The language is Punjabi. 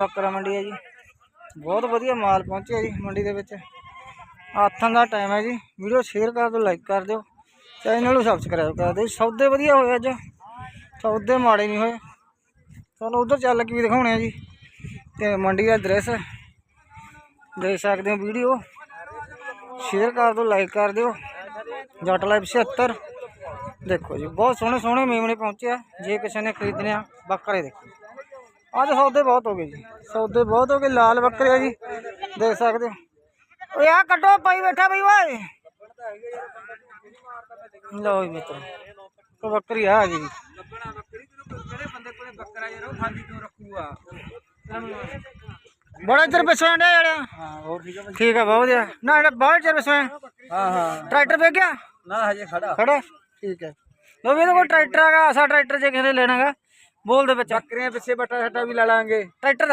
ਬੱਕਰਾ ਮੰਡੀ ਹੈ ਜੀ। ਬਹੁਤ ਵਧੀਆ ਮਾਲ ਪਹੁੰਚਿਆ ਜੀ ਮੰਡੀ ਦੇ ਵਿੱਚ। ਆਥਾਂ ਦਾ ਟਾਈਮ ਹੈ ਜੀ। ਵੀਡੀਓ ਸ਼ੇਅਰ ਕਰ ਦਿਓ ਲਾਈਕ ਕਰ ਦਿਓ। ਚੈਨਲ ਨੂੰ ਸਬਸਕ੍ਰਾਈਬ ਕਰ ਦਿਓ। ਸੌਦੇ ਵਧੀਆ ਹੋਏ ਅੱਜ। ਸੌਦੇ ਮਾੜੇ ਨਹੀਂ ਹੋਏ। ਤੁਹਾਨੂੰ ਉਧਰ ਚੱਲ ਕੇ ਵੀ ਦਿਖਾਉਣੇ ਆ ਜੀ। ਤੇ ਮੰਡੀ ਦਾ ਦ੍ਰਿਸ਼ ਦੇਖ ਸਕਦੇ ਹੋ ਵੀਡੀਓ। ਸ਼ੇਅਰ ਕਰ ਦਿਓ ਲਾਈਕ ਕਰ ਦਿਓ। ਜੱਟ ਲਾਈਵ 76 ਦੇਖੋ ਜੀ, ਬਹੁਤ ਸੋਹਣੇ ਸੋਹਣੇ ਮੇਮਣੇ ਪਹੁੰਚੇ ਆ। ਜੇ ਕਿਸੇ ਨੇ ਖਰੀਦਣੇ ਆ, ਬੱਕਰੇ ਦੇਖੋ। ਅੱਜ ਸੌਦੇ ਬਹੁਤ ਹੋ ਗਏ ਜੀ। ਸੌਦੇ ਬਹੁਤ ਹੋ ਗਏ ਲਾਲ ਬੱਕਰੇ ਆ ਜੀ। ਦੇਖ ਸਕਦੇ ਹੋ। ਓਏ ਆ ਕੱਢੋ ਪਾਈ ਬੈਠਾ ਬਈ ਓਏ। ਲਓ ਜੀ ਮਿੱਤਰ ਉਹ ਬੱਕਰੀ ਆ ਜੀ। ਜਿਹੜੇ ਬੰਦੇ ਕੋਲੇ ਬੱਕਰਾ ਯਾਰ ਉਹ ਖਾਲੀ ਕਿਉਂ ਰੱਖੂਗਾ ਬੜਾ ਇੱਧਰ ਪਿੱਛੇ ਆਂਡਿਆ ਜੜਿਆ ਹਾਂ ਹੋਰ ਠੀਕ ਹੈ ਠੀਕ ਆ ਬਹੁਤ ਵਧੀਆ। ਨਾ ਇਹਦਾ ਬਹੁਤ ਚਿਰ ਪਿੱਛੇ। ਹਾਂ ਹਾਂ। ਟਰੈਕਟਰ ਵੇਚ ਗਿਆ ਨਾ ਹਜੇ ਖੜਾ। ਖੜਾ? ਠੀਕ ਹੈ। ਲੋ ਵੀ ਇਹਦੇ ਕੋਲ ਟਰੈਕਟਰ ਹੈਗਾ ਆਸਾ ਟਰੈਕਟਰ ਜੇ ਕਿਸੇ ਨੇ ਲੈਣਾਗਾ ਬੋਲ ਦੇ ਵਿੱਚ। ਬੱਕਰੀਆਂ ਪਿੱਛੇ ਬੱਟਾ ਛੱਟਾ ਵੀ ਲੈ ਲਾਂਗੇ। ਟਰੈਕਟਰ ਦਾ।